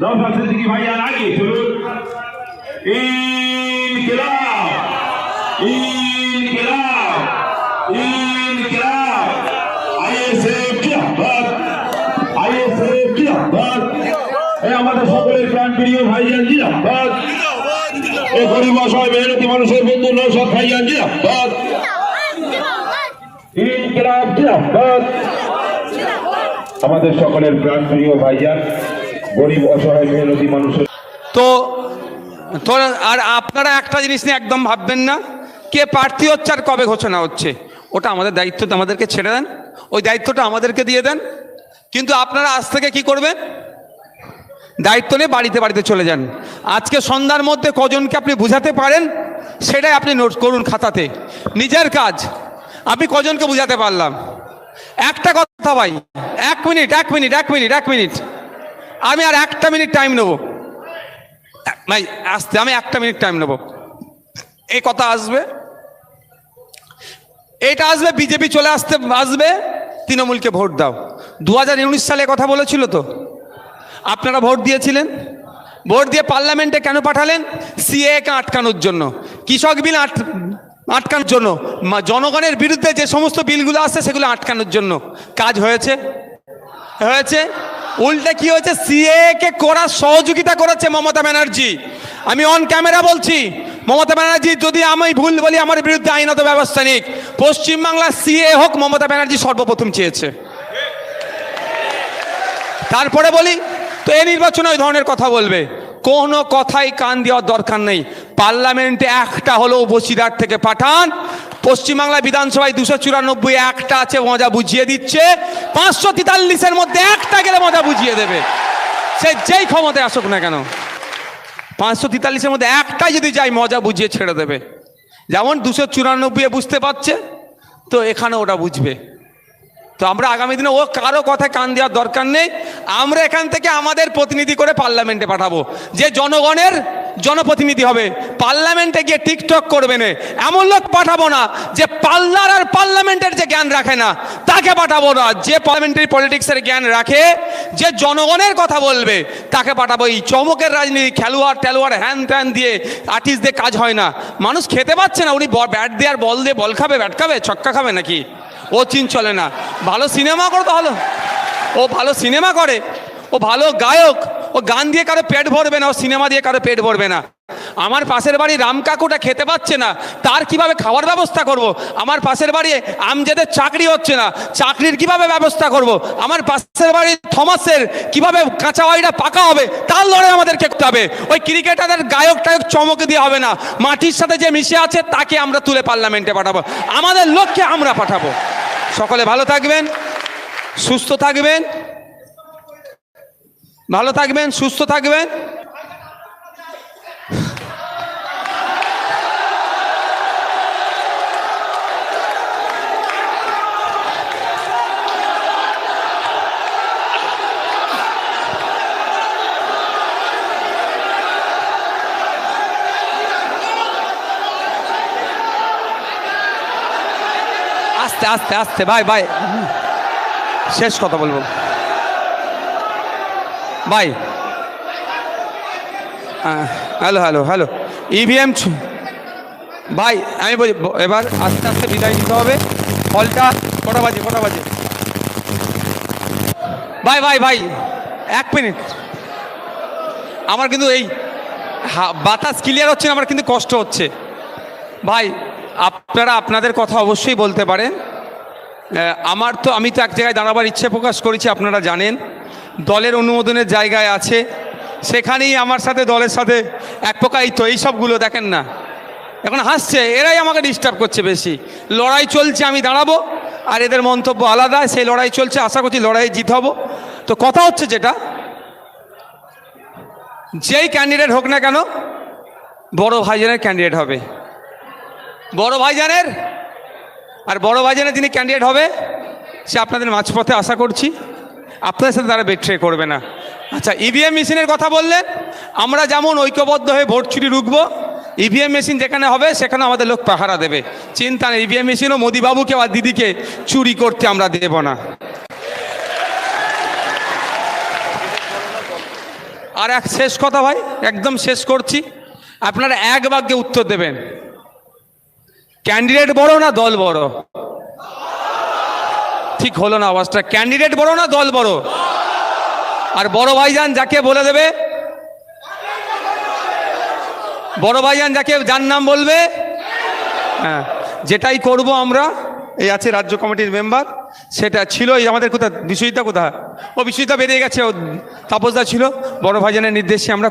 নৌসাদ সিদ্দিকী আগে চলুন ইনকিলাব ইনকিলাব ইনকিলাব। আইএসএফ জিন্দাবাদ আইএসএফ জিন্দাবাদ। এই আমাদের সকলের প্রাণ প্রিয় ভাইয়ান জিন্দাবাদ। এই গরিব অসহায় মেহনতি মানুষের বন্ধু নৌসাদ ভাইয়ান জিন্দাবাদ। ইনকিলাব আমাদের সকলের প্রাণ প্রিয় ভাইয়ান গরিব, অসহায়, মেহনতি মানুষের তো আর আপনারা একটা জিনিস নিয়ে একদম ভাববেন না। কে প্রার্থী হচ্ছে আর কবে ঘোষণা হচ্ছে? ওটা আমাদের দায়িত্ব আমাদেরকে ছেড়ে দেন। ওই দায়িত্বটা আমাদেরকে দিয়ে দেন। কিন্তু আপনারা আজ থেকে কি করবেন? দায়িত্ব নিয়ে বাড়িতে বাড়িতে চলে যান। আজকে সন্ধ্যার মধ্যে কজনকে আপনি বুঝাতে পারেন, সেটাই আপনি নোট করুন খাতাতে। নিজের কাজ। আমি কজনকে বুঝাতে পারলাম? একটা কথা ভাই, এক মিনিট এক মিনিট এক মিনিট এক মিনিট। আমি আর একটা মিনিট টাইম নেব। ভাই, আসতে, আমি একটা মিনিট টাইম নেব। এই কথা আসবে। এইটা আসবে, বিজেপি চলে আসতে আসবে, তৃণমূলকে ভোট দাও। দু হাজার উনিশ সালে কথা বলেছিল তো? আপনারা ভোট দিয়েছিলেন? ভোট দিয়ে পার্লামেন্টে কেন পাঠালেন? সিএকে আটকানোর জন্য। কৃষক বিল আট আটকানোর জন্য। জনগণের বিরুদ্ধে যে সমস্ত বিলগুলো আসছে, সেগুলো আটকানোর জন্য। কাজ হয়েছে? হয়েছে? উল্টে কি হয়েছে? সিএ কে করার সহযোগিতা করেছে মমতা ব্যানার্জি। আমি অন ক্যামেরা বলছি, মমতা ব্যানার্জি, যদি আমি ভুল বলি, আমার বিরুদ্ধে আইনত ব্যবস্থা নিক। পশ্চিমবাংলার সিএ হোক, মমতা ব্যানার্জি সর্বপ্রথম চেয়েছে। তারপরে বলি, তো এই নির্বাচনে ওই ধরনের কথা বলবে। কোনো কথাই কান দেওয়ার দরকার নেই। পার্লামেন্টে একটা হলেও বসিরহাট থেকে পাঠান। পশ্চিমবাংলা বিধানসভায় দুশো চুরানব্বই একটা আছে, মজা বুঝিয়ে দিচ্ছে। পাঁচশো তেতাল্লিশের মধ্যে একটা গেলে মজা বুঝিয়ে দেবে। সে যেই ক্ষমতায় আসুক না কেন। পাঁচশো তেতাল্লিশের মধ্যে একটাই যদি যাই মজা বুঝিয়ে ছেড়ে দেবে। যেমন দুশো চুরানব্বই বুঝতে পারছে, তো এখানে ওটা বুঝবে। তো আমরা আগামী দিনে ও কারও কথায় কান দেওয়ার দরকার নেই। আমরা এখান থেকে আমাদের প্রতিনিধি করে পার্লামেন্টে পাঠাবো। যে জনগণের জনপ্রতিনিধি হবে। পার্লামেন্টে গিয়ে টিকটক করবে না। এমন লোক পাঠাবো না যে পার্লার আর পার্লামেন্টের যে জ্ঞান রাখে না, তাকে পাঠাবো না। যে পার্লামেন্টারি পলিটিক্সের জ্ঞান রাখে, যে জনগণের কথা বলবে, তাকে পাঠাবো। এই চমকের রাজনীতি, খেলোয়াড় টেলোয়াড়, হ্যান ত্যান দিয়ে আর্টিস্ট দিয়ে কাজ হয় না। মানুষ খেতে পাচ্ছে না, উনি ব্যাট দিয়ে আর বল দিয়ে বল খাবে ব্যাট খাবে, ছক্কা খাবে নাকি? ও চিন চলে না। ভালো সিনেমা করে তো ভালো ও ভালো সিনেমা করে। ও ভালো গায়ক। ও গান দিয়ে কারও পেট ভরবে না, ও সিনেমা দিয়ে কারও পেট ভরবে না। আমার পাশের বাড়ি রাম কাকুটা খেতে পাচ্ছে না, তার কীভাবে খাওয়ার ব্যবস্থা করব। আমার পাশের বাড়ি আমজেদের চাকরি হচ্ছে না, চাকরির কীভাবে ব্যবস্থা করব। আমার পাশের বাড়ি থমাসের কীভাবে কাঁচা বাড়িটা পাকা হবে, তার লড়াই আমাদেরকে করতে হবে। ওই ক্রিকেটারদের গায়ক টায়ক চমকে দিয়ে হবে না, মাটির সাথে যে মিশে আছে, তাকে আমরা তুলে পার্লামেন্টে পাঠাবো। আমাদের লক্ষ্যে আমরা পাঠাবো। সকলে ভালো থাকবেন, সুস্থ থাকবেন। ভালো থাকবেন সুস্থ থাকবেন। আস্তে আস্তে আস্তে ভাই ভাই। শেষ কথা বলব। ভাই। হ্যালো হ্যালো হ্যালো ইভিএম ভাই, আমি বলি এবার আস্তে আস্তে বিদায় নিতে হবে। হলটা কটা বাজে কটা বাজে? ভাই ভাই ভাই, এক মিনিট। আমার কিন্তু এই বাতাস ক্লিয়ার হচ্ছে না, আমার কিন্তু কষ্ট হচ্ছে। ভাই, আপনারা আপনাদের কথা অবশ্যই বলতে পারেন। আমার তো, আমি তো এক জায়গায় দাঁড়াবার ইচ্ছে প্রকাশ করেছি, আপনারা জানেন। দলের অনুমোদনের জায়গায় আছে। সেখানেই আমার সাথে, দলের সাথে এক প্রকার এই তো এইসবগুলো দেখেন না। এখন হাসছে, এরাই আমাকে ডিস্টার্ব করছে বেশি। লড়াই চলছে, আমি দাঁড়াবো, আর এদের মন্তব্য আলাদা, সেই লড়াই চলছে, আশা করছি লড়াইয়ে জিত হব। তো কথা হচ্ছে যেটা, যেই ক্যান্ডিডেট হোক না কেন, বড় ভাইজানের ক্যান্ডিডেট হবে। বড় ভাইজানের, আর বড় ভাইজানের যিনি ক্যান্ডিডেট হবে, সে আপনাদের মাঝপথে আশা করছি। আপনাদের সাথে তারা বেট্রে করবে না। আচ্ছা ইভিএম মেশিনের কথা বললেন, আমরা যেমন ঐক্যবদ্ধ হয়ে ভোট চুরি রুখবো ইভিএম মেশিন যেখানে হবে সেখানে আমাদের লোক পাহারা দেবে। চিন্তা নেই ইভিএম মেশিনও মোদিবাবুকে বা দিদিকে চুরি করতে আমরা দেব না। আর এক শেষ কথা ভাই, একদম শেষ করছি। আপনারা এক বাক্যে উত্তর দেবেন। ক্যান্ডিডেট বড় না দল বড়? ঠিক হলো না আওয়াজটা। ক্যান্ডিডেট বড় না দল বড়? আর বড় ভাইজান যাকে বলে দেবে? বড় ভাইজান যাকে যার নাম বলবে? হ্যাঁ যেটাই করব আমরা, এই আছে রাজ্য কমিটির মেম্বার, সেটা ছিল এই আমাদের কোথায়, বিশ্বজিৎদা কোথায়? ও বিশ্বজিৎদা বেরিয়ে গেছে, ও তাপসদা ছিল, বড় ভাইজানের নির্দেশে আমরা